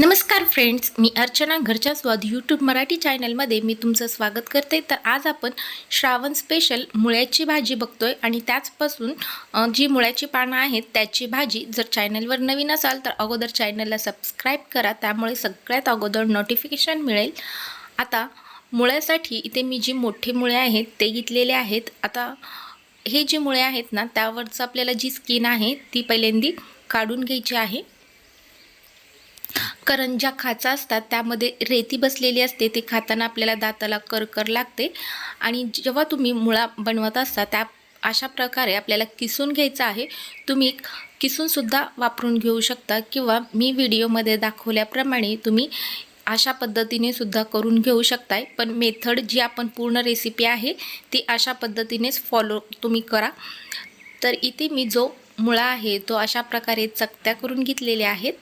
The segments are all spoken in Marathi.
नमस्कार फ्रेंड्स मी अर्चना घरच्या स्वाद यूट्यूब मराठी चॅनलमध्ये मी तुमचं स्वागत करते. तर आज आपण श्रावण स्पेशल मुळ्याची भाजी बघतोय आणि त्याचपासून जी मुळ्याची पानं आहेत त्याची भाजी जर चॅनलवर नवीन असाल तर अगोदर चॅनलला सबस्क्राईब करा. त्यामुळे सगळ्यात अगोदर नोटिफिकेशन मिळेल. आता मुळ्यासाठी इथे मी जी मोठे मुळे आहेत ते घेतलेले आहेत. आता हे जे मुळे आहेत ना त्यावरचं आपल्याला जी स्किन आहे ती पहिल्यांदी काढून घ्यायची आहे. कारण ज्या खाचा असतात त्यामध्ये रेती बसलेली असते ते खाताना आपल्याला दाताला करकर लागते. आणि जेव्हा तुम्ही मुळा बनवत असता त्या अशा प्रकारे आपल्याला किसून घ्यायचं आहे. तुम्ही किसूनसुद्धा वापरून घेऊ शकता किंवा मी व्हिडिओमध्ये दाखवल्याप्रमाणे तुम्ही अशा पद्धतीने सुद्धा करून घेऊ शकताय. पण मेथड जी आपण पूर्ण रेसिपी आहे ती अशा पद्धतीनेच फॉलो तुम्ही करा. तर इथे मी जो मुळा आहे तो अशा प्रकारे चकत्या करून घेतलेल्या आहेत.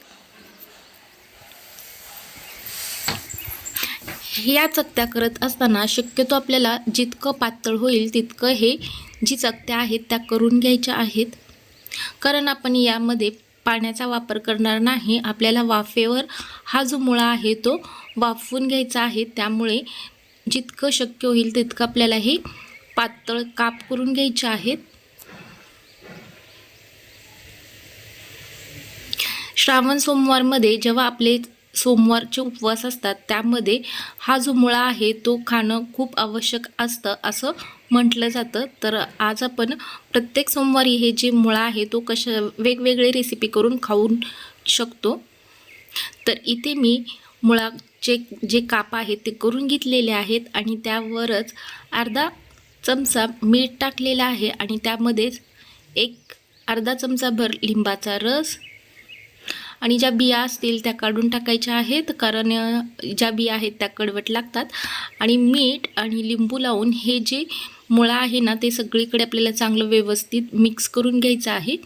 ह्या चकत्या करत असताना शक्यतो आपल्याला जितकं पातळ होईल तितकं हे जी चकत्या आहेत त्या करून घ्यायच्या आहेत. कारण आपण यामध्ये पाण्याचा वापर करणार नाही. आपल्याला वाफेवर हा जो मुळा आहे तो वाफवून घ्यायचा आहे. त्यामुळे जितकं शक्य होईल तितकं आपल्याला हे पातळ काप करून घ्यायचे आहेत. श्रावण सोमवारमध्ये जेव्हा आपले सोमवारचे उपवास असतात. त्यामध्ये हा जो मुळा आहे तो खाणं खूप आवश्यक असतं असं म्हटलं जातं. तर आज आपण प्रत्येक सोमवारी हे जे मुळा आहे तो कशा वेगवेगळे रेसिपी करून खाऊन शकतो. तर इथे मी मुळाचे जे काप आहेत ते करून घेतलेले आहेत आणि त्यावरच अर्धा चमचा मीठ टाकलेला आहे आणि त्यामध्येच एक अर्धा चमचा भर लिंबाचा रस आणि ज्या बिया असतील त्या काढून टाकायच्या आहेत कारण ज्या बिया आहेत त्या कडवट लागतात. आणि मीठ आणि लिंबू लावून हे जे मुळा आहे ना ते सगळीकडे आपल्याला चांगलं व्यवस्थित मिक्स करून घ्यायचं आहे.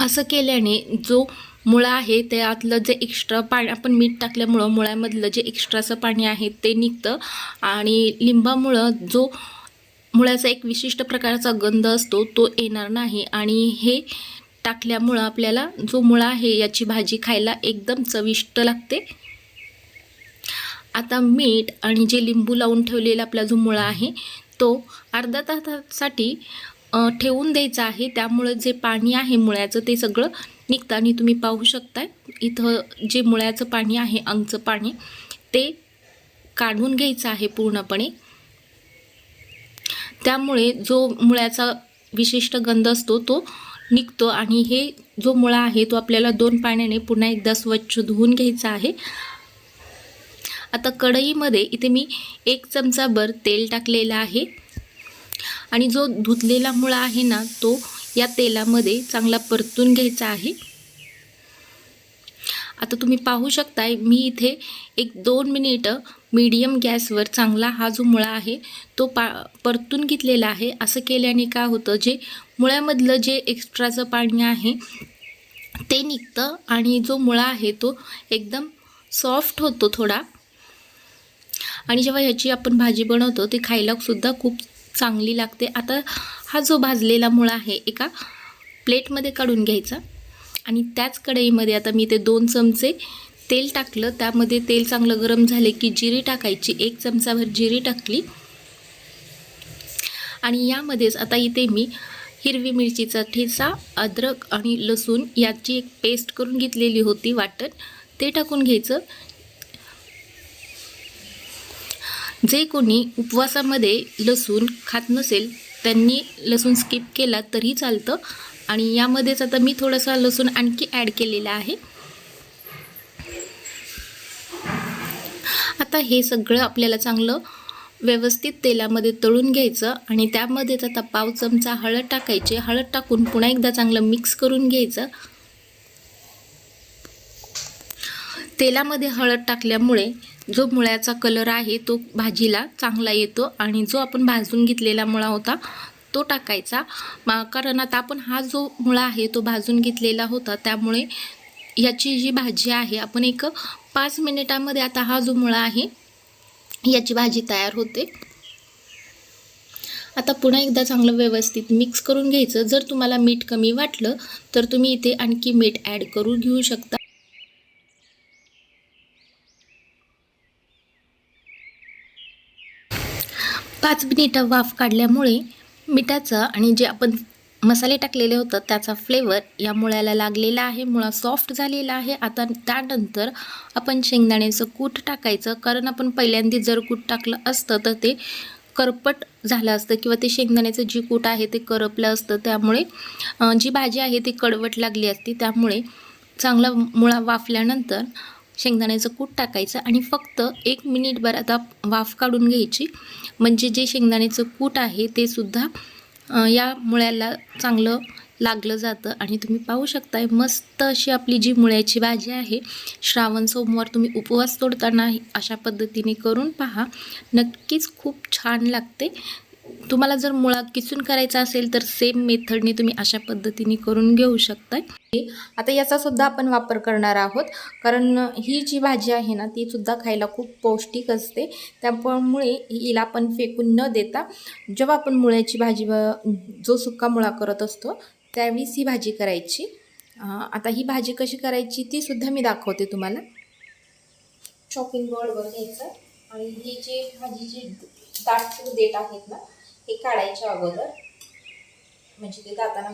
असं केल्याने जो मुळा आहे त्यातलं जे एक्स्ट्रा पाणी आपण मीठ टाकल्यामुळं मुळ्यामधलं जे एक्स्ट्राचं पाणी आहे ते निघतं. आणि लिंबामुळं जो मुळ्याचा एक विशिष्ट प्रकारचा गंध असतो तो येणार नाही. आणि हे टाकल्यामुळं आपल्याला जो मुळा आहे याची भाजी खायला एकदम चविष्ट लागते. आता मीठ आणि जे लिंबू लावून ठेवलेला आपला जो मुळा आहे तो अर्धा तासासाठी ठेवून द्यायचा आहे. त्यामुळं जे पाणी आहे मुळ्याचं ते सगळं निघतं आणि तुम्ही पाहू शकताय. इथं जे मुळ्याचं पाणी आहे अंगचं पाणी ते काढून घ्यायचं आहे पूर्णपणे. त्यामुळे जो मुळ्याचा विशिष्ट गंध असतो तो निघतो आणि हे जो मुळा आहे तो आपल्याला दोन पाण्याने पुन्हा एकदा स्वच्छ धुवून घ्यायचा आहे. आता कढईमध्ये इथे मी एक चमचाभर तेल टाकलेलं आहे. आणि जो धुतलेला मुळा आहे ना तो या तेलामध्ये चांगला परतून घ्यायचा आहे. आता तुम्ही पाहू शकताय मी इथे एक दोन मिनिटं मीडियम गॅसवर चांगला हा जो मुळा आहे तो पा परतून घेतलेला आहे. असं केल्याने काय होतं जे मुळ्यामधलं जे एक्स्ट्राचं पाणी आहे ते निघतं आणि जो मुळा आहे तो एकदम सॉफ्ट होतो थोडा. आणि जेव्हा ह्याची आपण भाजी बनवतो ती खायलासुद्धा खूप चांगली लागते. आता हा जो भाजलेला मुळा आहे एका प्लेटमध्ये काढून घ्यायचा. आणि त्याच कढईमध्ये आता मी ते दोन चमचे तेल टाकलं त्यामध्ये तेल चांगलं गरम झाले की जिरी टाकायची. एक चमचाभर जिरी टाकली. आणि यामध्येच आता इथे मी हिरवी मिरचीचा ठेचा अद्रक आणि लसूण याची एक पेस्ट करून घेतलेली होती वाटण. ते टाकून घ्यायचं. जे कोणी उपवासामध्ये लसूण खात नसेल त्यांनी लसूण स्किप केला तरी चालतं. आणि यामध्येच आता मी थोडासा लसूण आणखी ॲड केलेला आहे. आता हे सगळं आपल्याला चांगलं व्यवस्थित तेलामध्ये तळून घ्यायचं आणि त्यामध्येच आता पाव चमचा हळद टाकायची. हळद टाकून पुन्हा एकदा चांगलं मिक्स करून घ्यायचं. तेलामध्ये हळद टाकल्यामुळे जो मुळ्याचा कलर आहे तो भाजीला चांगला येतो आणि जो आपण भाजून घेतलेला मुळा होता तो टाकायचा. कारण आता आपण हा जो मुळा आहे तो भाजून घेतलेला होता त्यामुळे याची जी भाजी आहे आपण एक पाच मिनिटामध्ये आता हा जो मुळा आहे याची भाजी तयार होते. आता पुन्हा एकदा चांगलं व्यवस्थित मिक्स करून घ्यायचं. जर तुम्हाला मीठ कमी वाटलं तर तुम्ही इथे आणखी मीठ ॲड करून घेऊ शकता. पाच मिनिटं वाफ काढल्यामुळे मिठाचं आणि जे आपण मसाले टाकलेले होतं त्याचा फ्लेवर या मुळ्याला लागलेला आहे मुळा सॉफ्ट झालेला आहे. आता त्यानंतर आपण शेंगदाण्याचं कूट टाकायचं. कारण आपण पहिल्यांदा जर कूट टाकलं असतं तर ते करपट झालं असतं किंवा ते शेंगदाण्याचं जी कूट आहे ते करपलं असतं. त्यामुळे जी भाजी आहे ती कडवट लागली असती. त्यामुळे चांगला मुळा वाफल्यानंतर शेंगदाण्याचं कूट टाकायचं आणि फक्त एक मिनिटभर आता वाफ काढून घ्यायची. म्हणजे जे शेंगदाण्याचं कूट आहे ते सुद्धा या मुळ्याला चांगलं लागलं जातं आणि तुम्ही पाहू शकताय मस्त अशी आपली जी मुळ्याची भाजी आहे श्रावण सोमवार तुम्ही उपवास तोडताना अशा पद्धतीने करून पहा. नक्कीच खूप छान लागते. तुम्हाला जर मुळा किसून करायचा असेल तर सेम मेथडने तुम्ही अशा पद्धतीने करून घेऊ शकताय. आता याचा सुद्धा आपण वापर करणार आहोत. कारण ही जी भाजी आहे ना ती सुद्धा खायला खूप पौष्टिक असते. त्यामुळे हिला आपण फेकून न देता जेव्हा आपण मुळ्याची भाजी जो सुका मुळा करत असतो त्यावेळीच ही भाजी करायची. आता ही भाजी कशी करायची ती सुद्धा मी दाखवते तुम्हाला. चॉपिंग बोर्डवर घ्यायचं. आणि ही जी भाजीची दाट देठ आहेत ना हे काढायच्या अगोदर म्हणजे ते दाताना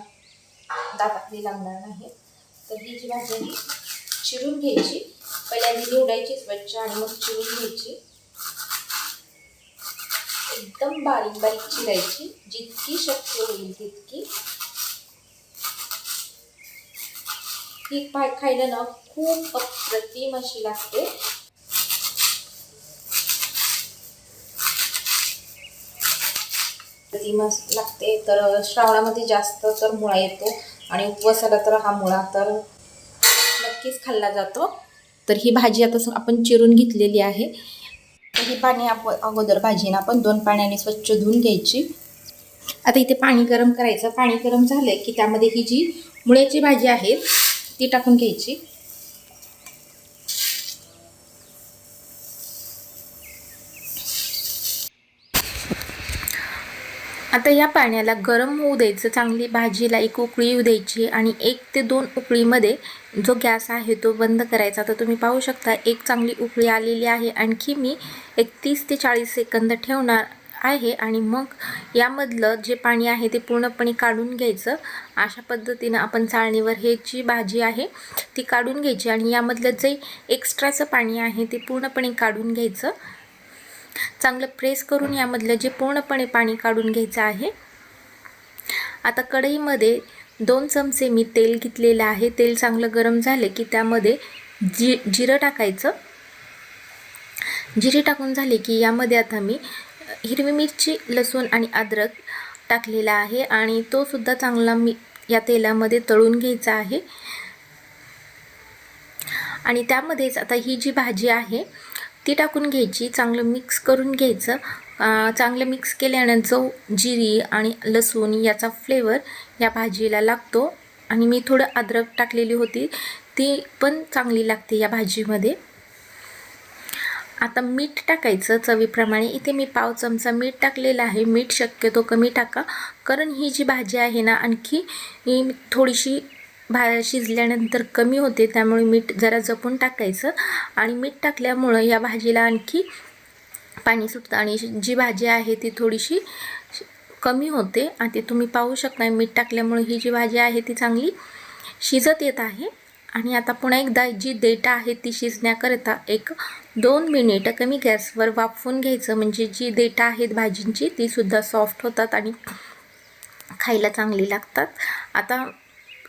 दातातली लागणार नाही तर ही जी भाजी आहे चिरून घ्यायची. पहिल्यांदा निवडायची स्वच्छ आणि मग चिरून घ्यायची. एकदम बारीक बारीक चिरायची. जितकी शक्य होईल तितकी. ही पाय खायला ना खूप अप्रतिम अशी लागते. ती अशी लागते. तर श्रावणामध्ये जास्त तर मुळा येतो आणि उपवासाला तर हा मुळा तर नक्कीच खाल्ला जातो. तर ही भाजी आता स- आपण चिरून घेतलेली आहे. तर ही पाणी आपण अगोदर भाजीनं आपण दोन पाण्याने स्वच्छ धुवून घ्यायची. आता इथे पाणी गरम करायचं. पाणी गरम झालं की त्यामध्ये ही जी मुळ्याची भाजी आहे ती टाकून घ्यायची. आता या पाण्याला गरम होऊ द्यायचं चांगली भाजीला एक उकळी येऊ द्यायची आणि एक ते दोन उकळीमध्ये जो गॅस आहे तो बंद करायचा. तर तुम्ही पाहू शकता एक चांगली उकळी आलेली आहे. आणखी मी एक तीस ते चाळीस सेकंद ठेवणार आहे आणि मग यामधलं जे पाणी आहे ते पूर्णपणे काढून घ्यायचं. अशा पद्धतीनं आपण चाळणीवर हे जी भाजी आहे ती काढून घ्यायची आणि यामधलं जे एक्स्ट्राचं पाणी आहे ते पूर्णपणे काढून घ्यायचं. चांगलं प्रेस करून यामधलं जे पूर्णपणे पाणी काढून घ्यायचं आहे. आता कढईमध्ये दोन चमचे मी तेल घेतलेलं आहे. तेल चांगलं गरम झाले की त्यामध्ये जी जिरं टाकायचं. जिरे टाकून झाले की यामध्ये आता मी हिरवी मिरची लसूण आणि अद्रक टाकलेला आहे आणि तो सुद्धा चांगला मी या तेलामध्ये तळून घ्यायचा आहे. आणि त्यामध्येच आता ही जी भाजी आहे ती टाकून घ्यायची चांगलं मिक्स करून घ्यायचं. चांगलं मिक्स केल्यानंतर जिरी आणि लसूण याचा फ्लेवर या भाजीला लागतो. आणि मी थोडं अद्रक टाकलेली होती ती पण चांगली लागते या भाजीमध्ये. आता मीठ टाकायचं चवीप्रमाणे. इथे मी पाव चमचा मीठ टाकलेलं आहे. मीठ शक्यतो कमी टाका. कारण ही जी भाजी आहे ना आणखी थोडीशी भा शिजल्यानंतर कमी होते त्यामुळे मीठ जरा जपून टाकायचं. आणि मीठ टाकल्यामुळं या भाजीला आणखी पाणी सुटतं. आणि जी भाजी आहे ती थोडीशी कमी होते. आणि ते तुम्ही पाहू शकता मीठ टाकल्यामुळे ही जी भाजी आहे ती चांगली शिजत येत आहे. आणि आता पुन्हा एकदा जी देठ आहे ती शिजण्याकरता एक दोन मिनिटं कमी गॅसवर वाफवून घ्यायचं. म्हणजे जी देठं आहेत भाजींची ती सुद्धा सॉफ्ट होतात आणि खायला चांगली लागतात. आता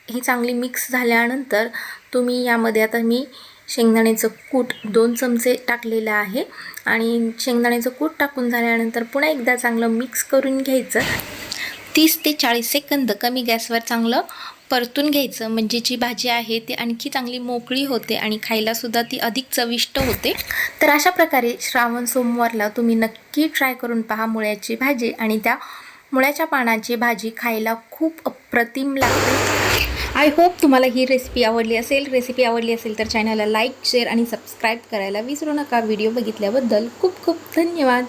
ही चांगली मिक्स झाल्यानंतर तुम्ही यामध्ये आता मी शेंगदाण्याचं कूट दोन चमचे टाकलेलं आहे. आणि शेंगदाण्याचं कूट टाकून झाल्यानंतर पुन्हा एकदा चांगलं मिक्स करून घ्यायचं. तीस ते चाळीस सेकंद कमी गॅसवर चांगलं परतून घ्यायचं. म्हणजे जी भाजी आहे ती आणखी चांगली मोकळी होते आणि खायलासुद्धा ती अधिक चविष्ट होते. तर अशा प्रकारे श्रावण सोमवारला तुम्ही नक्की ट्राय करून पहा मुळ्याची भाजी. आणि त्या मुळ्याच्या पानाची भाजी खायला खूप अप्रतिम लागते. आय होप तुम्हाला ही रेसिपी आवडली असेल. रेसिपी आवडली असेल तर चॅनलला लाईक शेअर आणि सबस्क्राईब करायला विसरू नका. व्हिडिओ बघितल्याबद्दल खूप खूप धन्यवाद.